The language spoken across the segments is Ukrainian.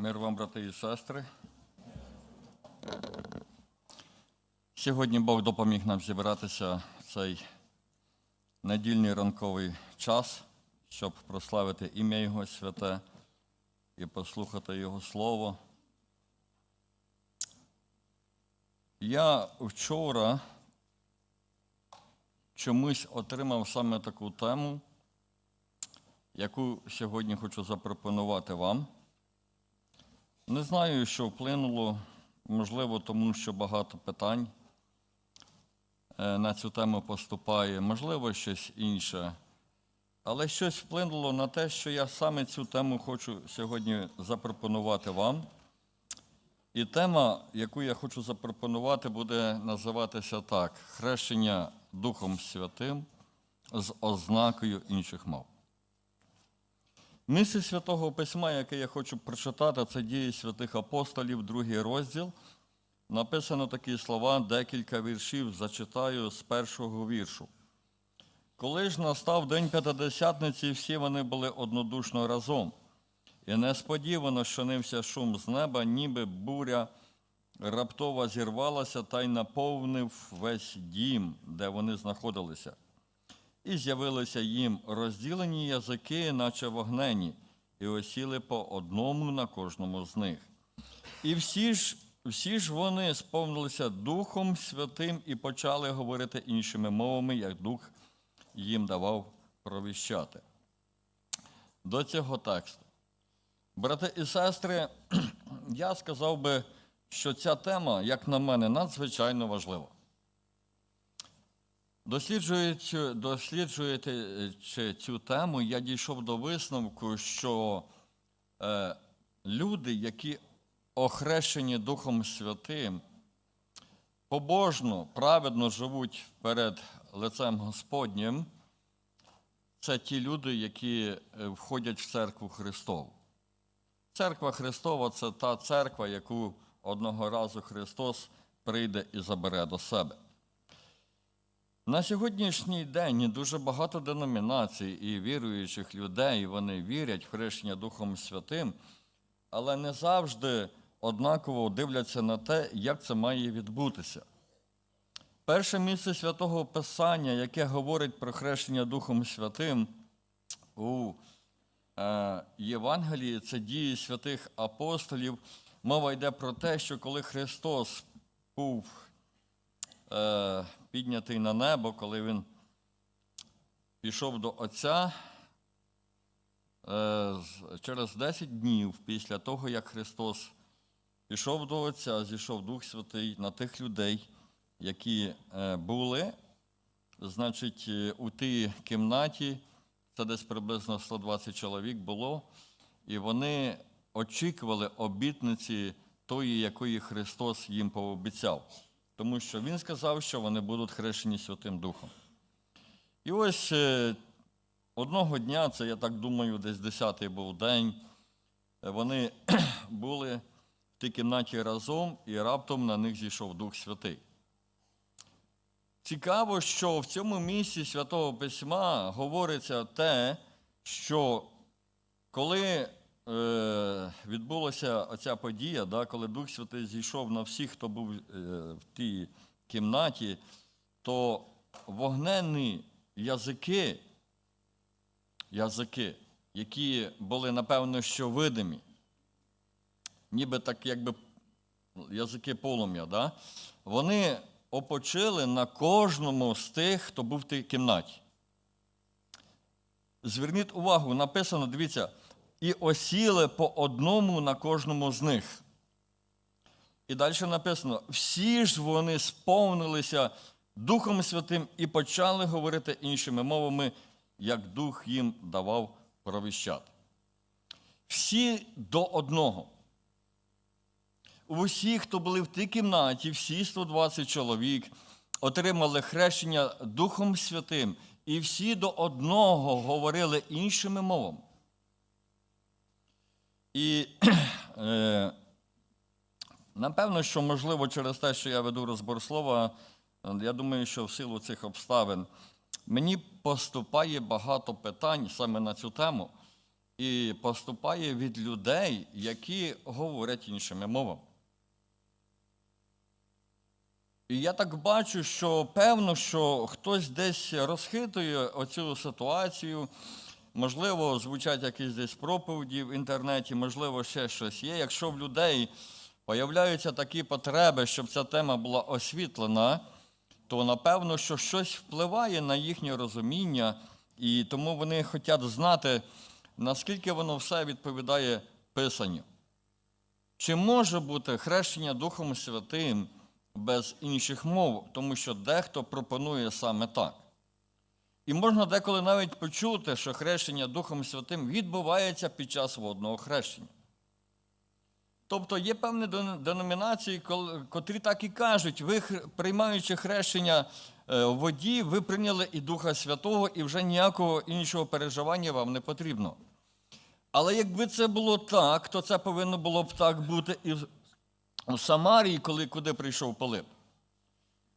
Мир вам, брати і сестри. Сьогодні Бог допоміг нам зібратися в цей недільний ранковий час, щоб прославити ім'я Його святе і послухати Його Слово. Я вчора чомусь отримав саме таку тему, яку сьогодні хочу запропонувати вам. Не знаю, що вплинуло, можливо, тому що багато питань е, на цю тему поступає, можливо, щось інше. Але щось вплинуло на те, що я саме цю тему хочу сьогодні запропонувати вам. І тема, яку я хочу запропонувати, буде називатися так: хрещення Духом Святим з ознакою інших мов. Місце святого письма, яке я хочу прочитати, це дії святих апостолів, другий розділ. Написано такі слова, декілька віршів, зачитаю з першого віршу. Коли ж настав день П'ятидесятниці, всі вони були однодушно разом. І несподівано щонився шум з неба, ніби буря раптово зірвалася та й наповнив весь дім, де вони знаходилися. І з'явилися їм розділені язики, наче вогнені, і осіли по одному на кожному з них. І всі ж, всі ж вони сповнилися Духом Святим і почали говорити іншими мовами, як Дух їм давав провіщати. До цього тексту. Брати і сестри, я сказав би, що ця тема, як на мене, надзвичайно важлива. Досліджуючи, досліджуючи цю тему, я дійшов до висновку, що е, люди, які охрещені Духом Святим, побожно, праведно живуть перед лицем Господнім, це ті люди, які е, входять в церкву Христову. Церква Христова це та церква, яку одного разу Христос прийде і забере до себе. На сьогоднішній день дуже багато деномінацій і віруючих людей, вони вірять в хрещення Духом Святим, але не завжди однаково дивляться на те, як це має відбутися. Перше місце святого Писання, яке говорить про хрещення Духом Святим у е, Євангелії, це дії святих апостолів. Мова йде про те, що коли Христос був піднятий на небо, коли Він пішов до Отця, е, через 10 днів після того, як Христос пішов до Отця, зійшов Дух Святий на тих людей, які е, були, значить, е, у тій кімнаті, це десь приблизно 120 чоловік було, і вони очікували обітниці тої, якої Христос їм пообіцяв. Тому що Він сказав, що вони будуть хрещені Святим Духом. І ось е, одного дня, це я так думаю, десь 10-й був день, е, вони були в тій кімнаті разом, і раптом на них зійшов Дух Святий. Цікаво, що в цьому місці Святого Письма говориться те, що коли відбулася оця подія, да, коли Дух Святий зійшов на всіх, хто був е, в тій кімнаті, то вогненні язики, язики, які були, напевно, що видимі, ніби так, якби язики полум'я, да? вони опочили на кожному з тих, хто був в тій кімнаті. Зверніть увагу, написано, дивіться, і осіли по одному на кожному з них. І далі написано: всі ж вони сповнилися Духом Святим і почали говорити іншими мовами, як Дух їм давав провіщати. Всі до одного. Усі, хто були в тій кімнаті, всі 120 чоловік, отримали хрещення Духом Святим, і всі до одного говорили іншими мовами. І е, напевно, що можливо через те, що я веду розбор слова, я думаю, що в силу цих обставин мені поступає багато питань саме на цю тему. і поступає від людей, які говорять іншими мовами. І я так бачу, що певно, що хтось десь розхитує оцю ситуацію. Можливо, звучать якісь десь проповіді в інтернеті, можливо, ще щось є. Якщо в людей появляються такі потреби, щоб ця тема була освітлена, то напевно, що щось впливає на їхнє розуміння, і тому вони хочуть знати, наскільки воно все відповідає Писанню. Чи може бути хрещення Духом Святим без інших мов, тому що дехто пропонує саме так. І можна деколи навіть почути, що хрещення Духом Святим відбувається під час водного хрещення. Тобто є певні деномінації, котрі так і кажуть, ви, приймаючи хрещення е, в воді, ви прийняли і Духа Святого, і вже ніякого іншого переживання вам не потрібно. Але якби це було так, то це повинно було б так бути і в- Самарії, коли куди прийшов Пилип.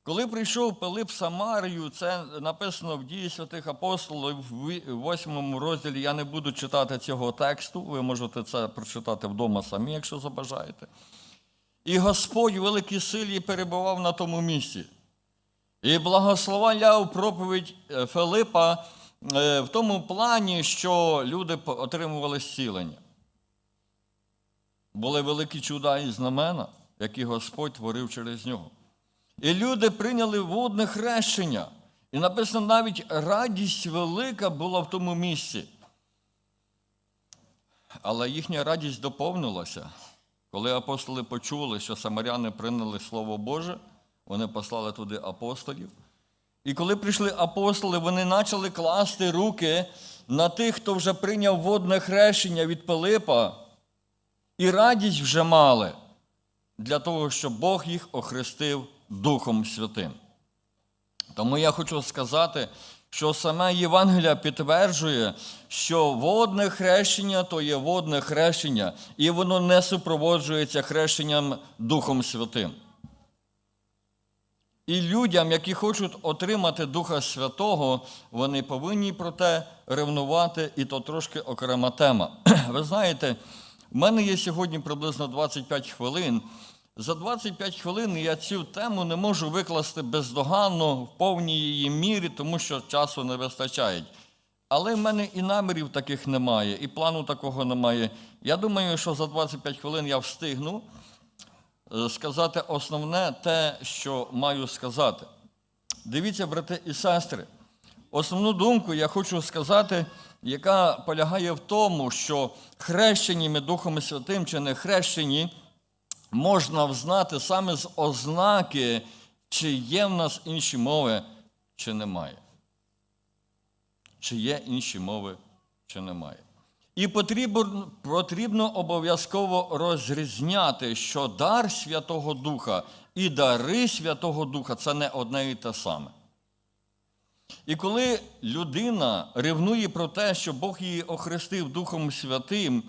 Коли прийшов Пилип Самарію, це написано в дії святих апостолів в восьмому розділі. Я не буду читати цього тексту, ви можете це прочитати вдома самі, якщо забажаєте. І Господь у великій силі перебував на тому місці. І благословляв проповідь е, Филипа е, в тому плані, що люди отримували зцілення. Були великі чуда і знамена, які Господь творив через нього. І люди прийняли водне хрещення. І написано, навіть радість велика була в тому місці. Але їхня радість доповнилася, коли апостоли почули, що самаряни прийняли Слово Боже, вони послали туди апостолів. І коли прийшли апостоли, вони почали класти руки на тих, хто вже прийняв водне хрещення від Пилипа, і радість вже мали для того, щоб Бог їх охрестив Духом Святим. Тому я хочу сказати, що саме Євангелія підтверджує, що водне хрещення то є водне хрещення, і воно не супроводжується хрещенням Духом Святим. І людям, які хочуть отримати Духа Святого, вони повинні про те ревнувати, і то трошки окрема тема. Ви знаєте, в мене є сьогодні приблизно 25 хвилин. За 25 хвилин я цю тему не можу викласти бездоганно в повній її мірі, тому що часу не вистачає. Але в мене і намірів таких немає, і плану такого немає. Я думаю, що за 25 хвилин я встигну е, сказати основне те, що маю сказати. Дивіться, брати і сестри, основну думку я хочу сказати, яка полягає в тому, що хрещеннями Духом Святим чи не хрещені можна взнати саме з ознаки, чи є в нас інші мови, чи немає. Чи є інші мови, чи немає. І потрібно, потрібно обов'язково розрізняти, що дар Святого Духа і дари Святого Духа це не одне і те саме. І коли людина ревнує про те, що Бог її охрестив Духом Святим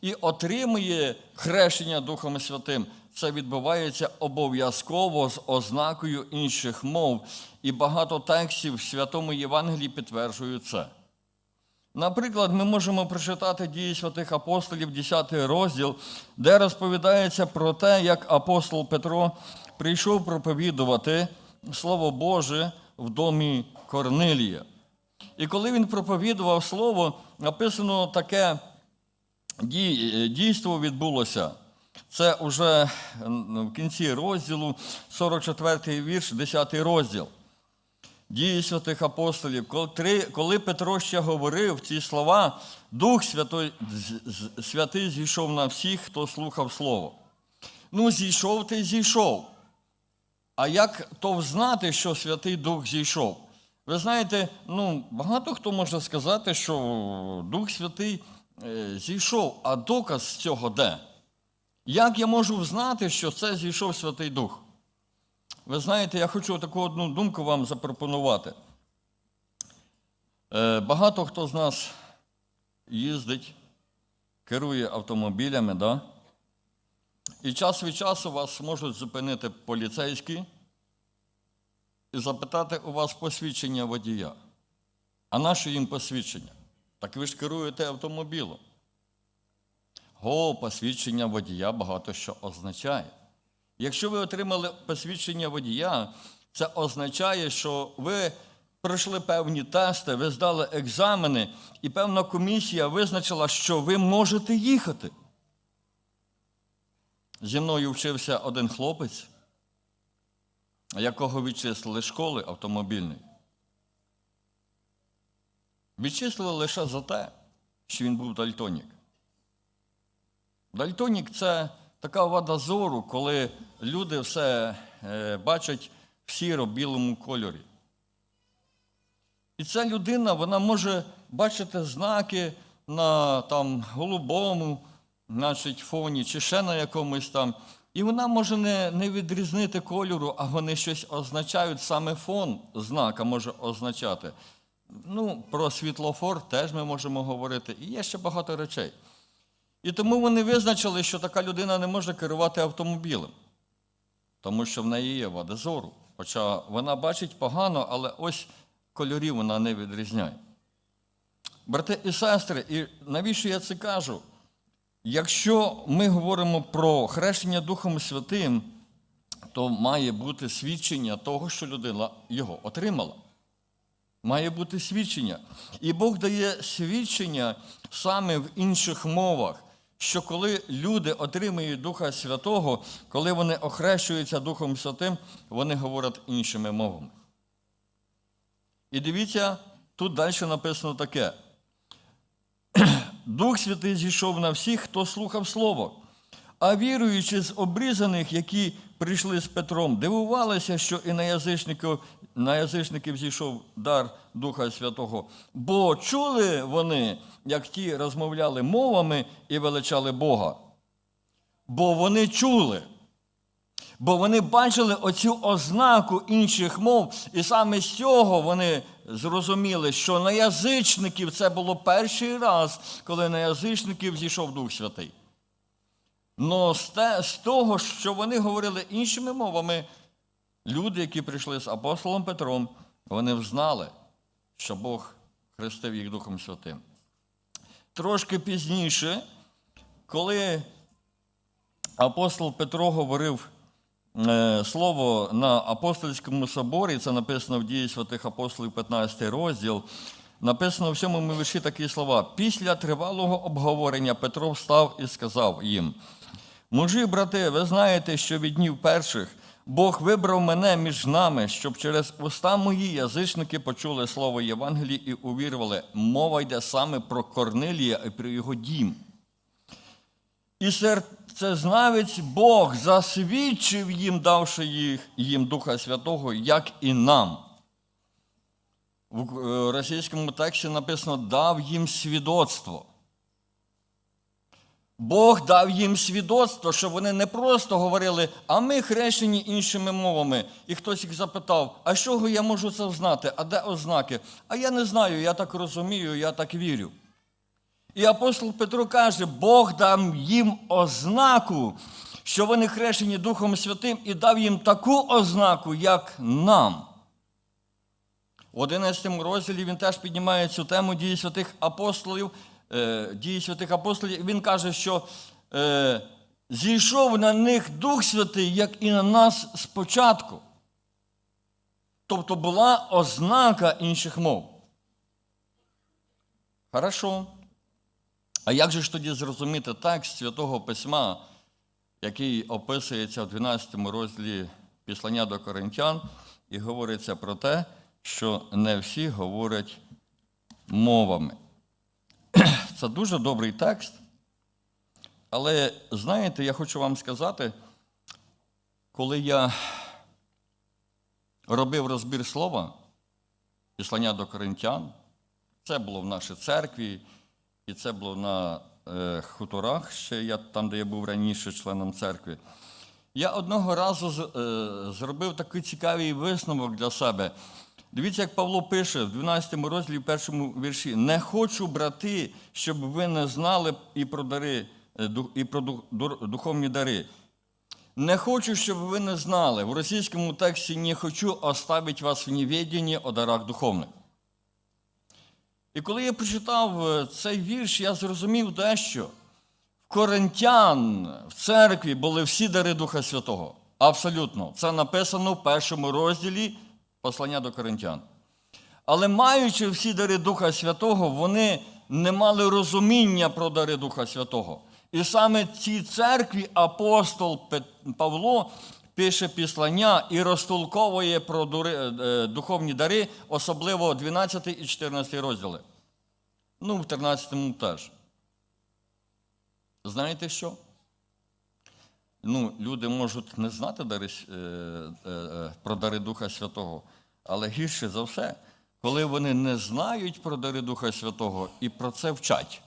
і отримує хрещення Духом Святим, це відбувається обов'язково з ознакою інших мов. І багато текстів в Святому Євангелії підтверджують це. Наприклад, ми можемо прочитати дії святих апостолів, 10 розділ, де розповідається про те, як апостол Петро прийшов проповідувати Слово Боже в домі Корнилія. І коли він проповідував Слово, написано таке дійство відбулося. Це вже в кінці розділу, 44 вірш, 10 розділ. Дії святих апостолів, коли, Петро ще говорив ці слова, Дух Святой, Святий зійшов на всіх, хто слухав Слово. Ну, зійшов ти зійшов. А як то взнати, що Святий Дух зійшов? Ви знаєте, ну, багато хто може сказати, що Дух Святий е, зійшов, а доказ цього де? Як я можу взнати, що це зійшов Святий Дух? Ви знаєте, я хочу таку одну думку вам запропонувати. Е, Багато хто з нас їздить, керує автомобілями, да? і час від часу вас можуть зупинити поліцейські і запитати у вас посвідчення водія. А наше їм посвідчення? Так ви ж керуєте автомобілем. О, посвідчення водія багато що означає. Якщо ви отримали посвідчення водія, це означає, що ви пройшли певні тести, ви здали екзамени, і певна комісія визначила, що ви можете їхати. Зі мною вчився один хлопець, якого відчислили школи автомобільної. Відчислили лише за те, що він був дальтонік. Дальтонік це така вада зору, коли люди все е, бачать в сіро-білому кольорі. І ця людина вона може бачити знаки на там, голубому значить, фоні чи ще на якомусь там. І вона може не, не відрізнити кольору, а вони щось означають, саме фон знака може означати. Ну, про світлофор теж ми можемо говорити. І є ще багато речей. І тому вони визначили, що така людина не може керувати автомобілем, тому що в неї є вада зору. Хоча вона бачить погано, але ось кольорів вона не відрізняє. Брати і сестри, і навіщо я це кажу? Якщо ми говоримо про хрещення Духом Святим, то має бути свідчення того, що людина його отримала. Має бути свідчення. І Бог дає свідчення саме в інших мовах, що коли люди отримують Духа Святого, коли вони охрещуються Духом Святим, вони говорять іншими мовами. І дивіться, тут далі написано таке. Дух Святий зійшов на всіх, хто слухав Слово. А віруючи з обрізаних, які прийшли з Петром, дивувалися, що і на язичників, на язичників зійшов дар Духа Святого. Бо чули вони, як ті розмовляли мовами і величали Бога. Бо вони чули. Бо вони бачили оцю ознаку інших мов, і саме з цього вони зрозуміли, що на язичників це було перший раз, коли на язичників зійшов Дух Святий. Но з, того, що вони говорили іншими мовами, люди, які прийшли з апостолом Петром, вони взнали, що Бог хрестив їх Духом Святим. Трошки пізніше, коли апостол Петро говорив е, слово на апостольському соборі, це написано в дії святих апостолів, 15 розділ. Написано в сьомому вірші такі слова. Після тривалого обговорення Петро встав і сказав їм: Мужі, брати, ви знаєте, що від днів перших Бог вибрав мене між нами, щоб через уста мої язичники почули слово Євангелії і увірували. Мова йде саме про Корнилія і про його дім. І серцезнавець Бог засвідчив їм, давши їх, їм Духа Святого, як і нам. В е, російському тексті написано дав їм свідоцтво. Бог дав їм свідоцтво, що вони не просто говорили, а ми хрещені іншими мовами. І хтось їх запитав, а чого я можу це знати? А де ознаки? А я не знаю, я так розумію, я так вірю. І апостол Петро каже, Бог дав їм ознаку, що вони хрещені Духом Святим, і дав їм таку ознаку, як нам. В 11 розділі він теж піднімає цю тему дії святих апостолів, дії святих апостолів. Він каже, що е, зійшов на них Дух Святий, як і на нас спочатку. Тобто була ознака інших мов. Хорошо. А як же ж тоді зрозуміти текст Святого Письма, який описується в 12 розділі Післання до Коринтян, і говориться про те, що не всі говорять мовами. Це дуже добрий текст. Але знаєте, я хочу вам сказати, коли я робив розбір слова, післання до коринтян, це було в нашій церкві, і це було на е, хуторах, ще я, там, де я був раніше членом церкви. Я одного разу е, зробив такий цікавий висновок для себе. Дивіться, як Павло пише в 12 розділі, в першому вірші: Не хочу, брати, щоб ви не знали і про дари, е, і про духовні дари. Не хочу, щоб ви не знали. В російському тексті не хочу оставить вас в неведенні о дарах духовних. І коли я прочитав е, цей вірш, я зрозумів дещо. В коринтян в церкві були всі дари Духа Святого. Абсолютно. Це написано в першому розділі послання до коринтян. Але маючи всі дари Духа Святого, вони не мали розуміння про дари Духа Святого. І саме цій церкві апостол Павло пише післання і розтолковує про е, духовні дари, особливо 12 і 14 розділи. Ну, в 13 теж. Знаєте що? Ну, люди можуть не знати дари, е, е, е, про дари Духа Святого, але гірше за все, коли вони не знають про дари Духа Святого і про це вчать.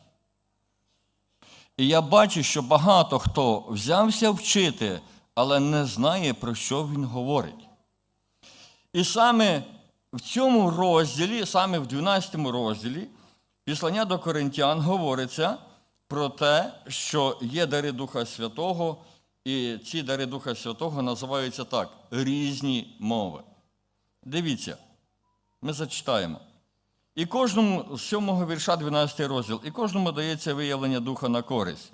І я бачу, що багато хто взявся вчити, але не знає, про що він говорить. І саме в цьому розділі, саме в 12 розділі, післання до Коринтян говориться про те, що є дари Духа Святого, і ці дари Духа Святого називаються так різні мови. Дивіться, ми зачитаємо. І кожному з сьомого вірша 12 розділ, і кожному дається виявлення духа на користь.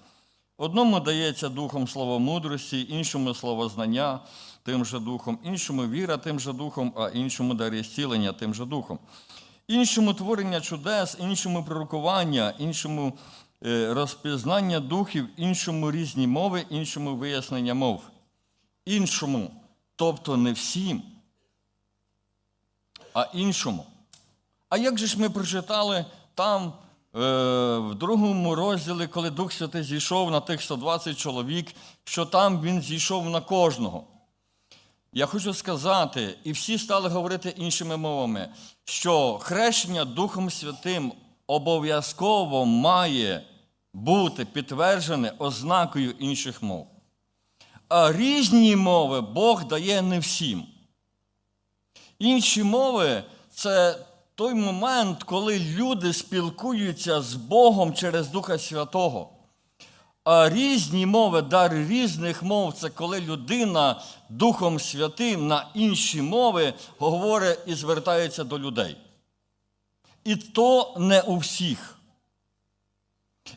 Одному дається духом слово мудрості, іншому слово знання тим же духом, іншому віра тим же духом, а іншому дарі зцілення тим же духом. Іншому творення чудес, іншому пророкування, іншому розпізнання духів, іншому різні мови, іншому вияснення мов. Іншому, тобто не всім, а іншому. А як же ж ми прочитали там е, в другому розділі, коли Дух Святий зійшов на тих 120 чоловік, що там він зійшов на кожного? Я хочу сказати, і всі стали говорити іншими мовами, що хрещення Духом Святим обов'язково має бути підтверджене ознакою інших мов. А різні мови Бог дає не всім. Інші мови це той момент, коли люди спілкуються з Богом через Духа Святого. А різні мови, дар різних мов це коли людина Духом Святим на інші мови говорить і звертається до людей. І то не у всіх.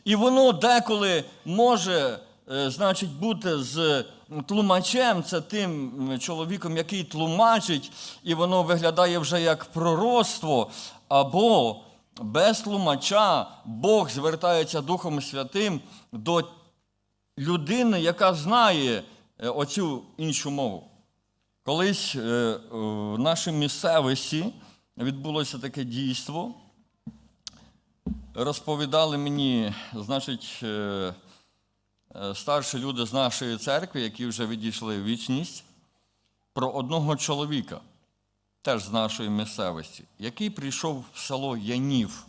І воно деколи може, е, значить, бути з тлумачем, це тим чоловіком, який тлумачить, і воно виглядає вже як пророцтво, або без тлумача Бог звертається Духом Святим до людини, яка знає е, оцю іншу мову. Колись е, в нашій місцевості відбулося таке дійство. Розповідали мені, значить, е, е, старші люди з нашої церкви, які вже відійшли в вічність, про одного чоловіка, теж з нашої місцевості, який прийшов в село Янів.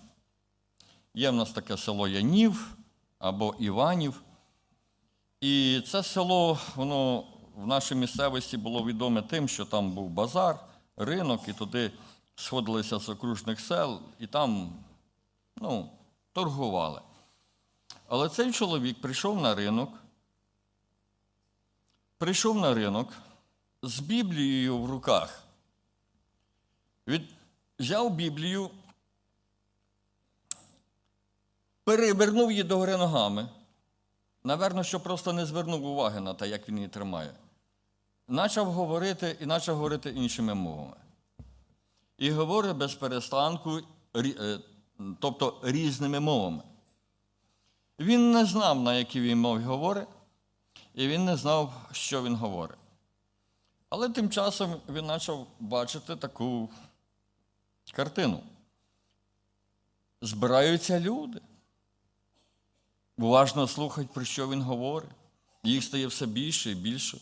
Є в нас таке село Янів або Іванів. І це село, воно в нашій місцевості було відоме тим, що там був базар, ринок, і туди сходилися з окружних сел, і там ну, торгували. Але цей чоловік прийшов на ринок, прийшов на ринок з Біблією в руках. Від, взяв Біблію, перевернув її догори ногами. Наверно, що просто не звернув уваги на те, як він її тримає. Начав говорити і почав говорити іншими мовами. І говорить без перестанку, е, тобто різними мовами. Він не знав, на якій він мові говорить, і він не знав, що він говорить. Але тим часом він почав бачити таку картину. Збираються люди уважно слухають, про що він говорить. Їх стає все більше і більше.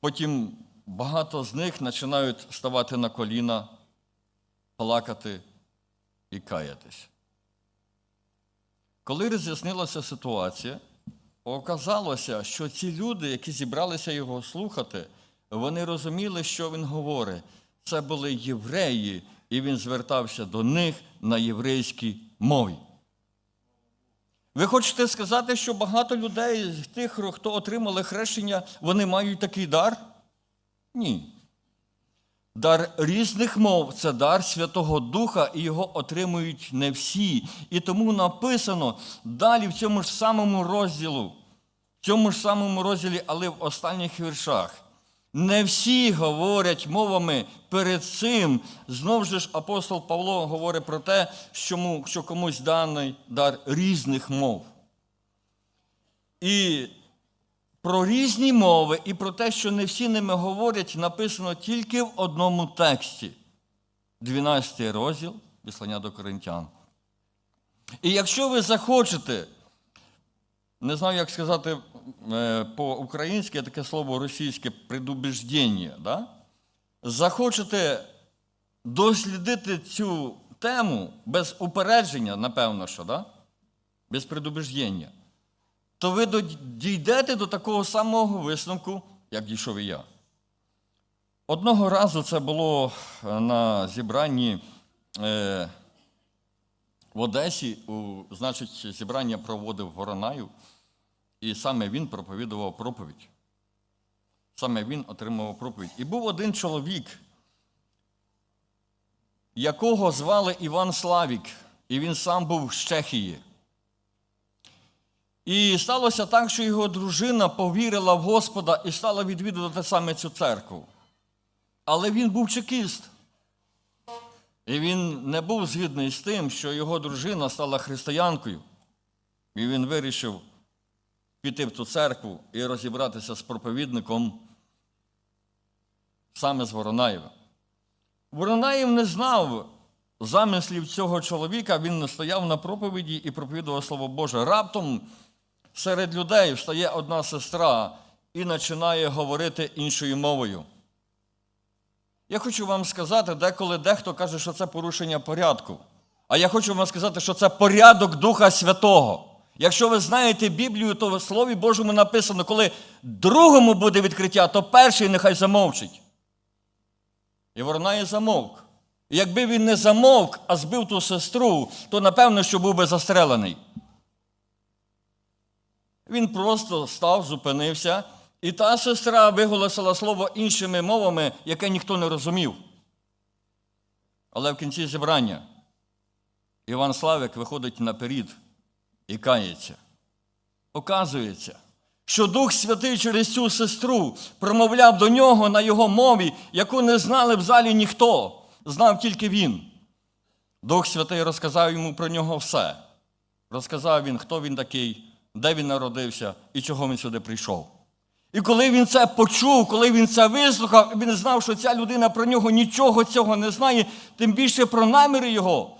Потім багато з них починають ставати на коліна, плакати і каятись. Коли роз'яснилася ситуація, оказалося, що ці люди, які зібралися його слухати, вони розуміли, що він говорить. Це були євреї, і він звертався до них на єврейській мові. Ви хочете сказати, що багато людей, тих, хто отримали хрещення, вони мають такий дар? Ні. Дар різних мов це дар Святого Духа, і його отримують не всі. І тому написано далі в цьому ж самому розділу, в цьому ж самому розділі, але в останніх віршах. Не всі говорять мовами перед цим. Знову ж апостол Павло говорить про те, що комусь даний дар різних мов. І про різні мови і про те, що не всі ними говорять, написано тільки в одному тексті. 12 розділ Післання до Коринтян. І якщо ви захочете, не знаю, як сказати е, по-українськи таке слово російське предубіждення, да? захочете дослідити цю тему без упередження, напевно, що, да? без предубіждення, то ви дійдете до такого самого висновку, як дійшов і я. Одного разу це було е, на зібранні е, в Одесі, у, значить, зібрання проводив Воронаю, і саме він проповідував проповідь. Саме він отримував проповідь. І був один чоловік, якого звали Іван Славік, і він сам був з Чехії. І сталося так, що його дружина повірила в Господа і стала відвідувати саме цю церкву. Але він був чекіст. І він не був згідний з тим, що його дружина стала християнкою. І він вирішив піти в ту церкву і розібратися з проповідником саме з Воронаєва. Воронаєв не знав замислів цього чоловіка, він стояв на проповіді і проповідував Слово Боже. Раптом серед людей встає одна сестра і починає говорити іншою мовою. Я хочу вам сказати, деколи дехто каже, що це порушення порядку. А я хочу вам сказати, що це порядок Духа Святого. Якщо ви знаєте Біблію, то в Слові Божому написано, коли другому буде відкриття, то перший нехай замовчить. І Воронай замовк. І якби він не замовк, а збив ту сестру, то напевно, що був би застрелений. Він просто став, зупинився, і та сестра виголосила слово іншими мовами, яке ніхто не розумів. Але в кінці зібрання Іван Славик виходить наперед і кається. Оказується, що Дух Святий через цю сестру промовляв до нього на його мові, яку не знали в залі ніхто, знав тільки він. Дух Святий розказав йому про нього все. Розказав він, хто він такий, де він народився і чого він сюди прийшов. І коли він це почув, коли він це вислухав, він знав, що ця людина про нього нічого цього не знає, тим більше про наміри його.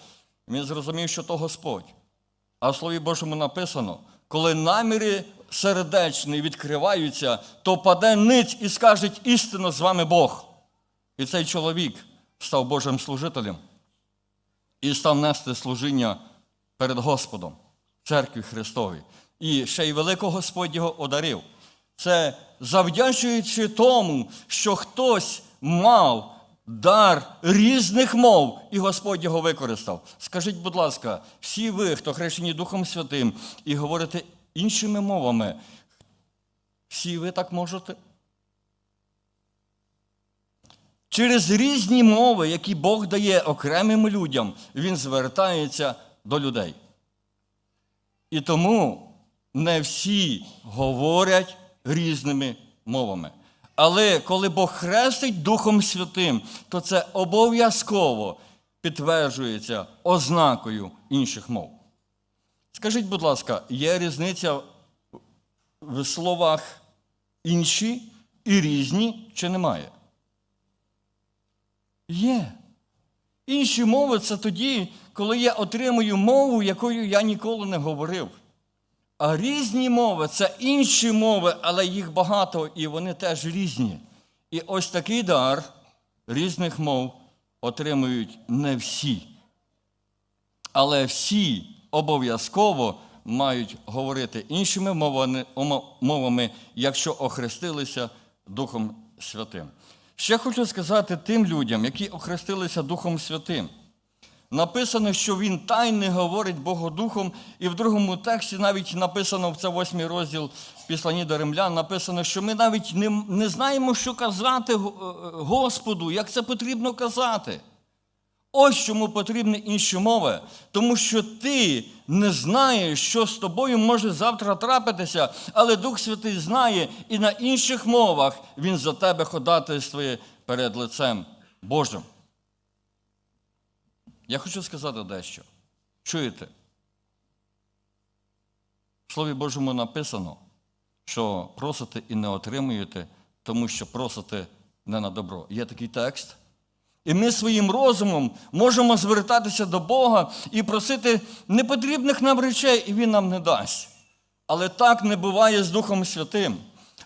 Він зрозумів, що то Господь. А в Слові Божому написано, коли наміри сердечні відкриваються, то паде ниць і скаже істинно з вами Бог. І цей чоловік став Божим служителем і став нести служіння перед Господом, церкві Христовій. І ще й великого Господь його одарив. Це завдячуючи тому, що хтось мав дар різних мов, і Господь його використав. Скажіть, будь ласка, всі ви, хто хрещені Духом Святим, і говорите іншими мовами, всі ви так можете? Через різні мови, які Бог дає окремим людям, Він звертається до людей. І тому не всі говорять різними мовами. Але коли Бог хрестить Духом Святим, то це обов'язково підтверджується ознакою інших мов. Скажіть, будь ласка, є різниця в словах інші і різні чи немає? Є. Інші мови це тоді, коли я отримую мову, якою я ніколи не говорив. А різні мови це інші мови, але їх багато і вони теж різні. І ось такий дар різних мов отримують не всі. Але всі обов'язково мають говорити іншими мовами, якщо охрестилися Духом Святим. Ще хочу сказати тим людям, які охрестилися Духом Святим. Написано, що він тайне говорить Богодухом, і в другому тексті навіть написано в це восьмий розділ післані до римлян, написано, що ми навіть не, не знаємо, що казати е, Господу, як це потрібно казати. Ось чому потрібні інші мови, тому що ти не знаєш, що з тобою може завтра трапитися, але Дух Святий знає, і на інших мовах Він за тебе ходатайствує перед лицем Божим. Я хочу сказати дещо. Чуєте? В Слові Божому написано, що просите і не отримуєте, тому що просите не на добро. Є такий текст. І ми своїм розумом можемо звертатися до Бога і просити непотрібних нам речей, і Він нам не дасть. Але так не буває з Духом Святим.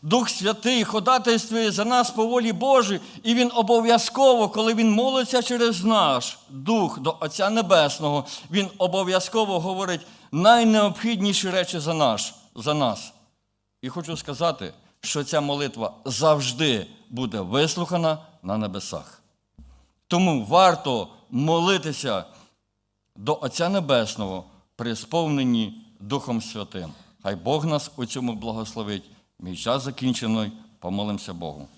Дух Святий ходатайствує за нас по волі Божій, і Він обов'язково, коли Він молиться через наш Дух до Отця Небесного, Він обов'язково говорить найнеобхідніші речі за, наш, за нас. І хочу сказати, що ця молитва завжди буде вислухана на небесах. Тому варто молитися до Отця Небесного при сповненні Духом Святим. Хай Бог нас у цьому благословить. Мій час закінчений. Помолимося Богу.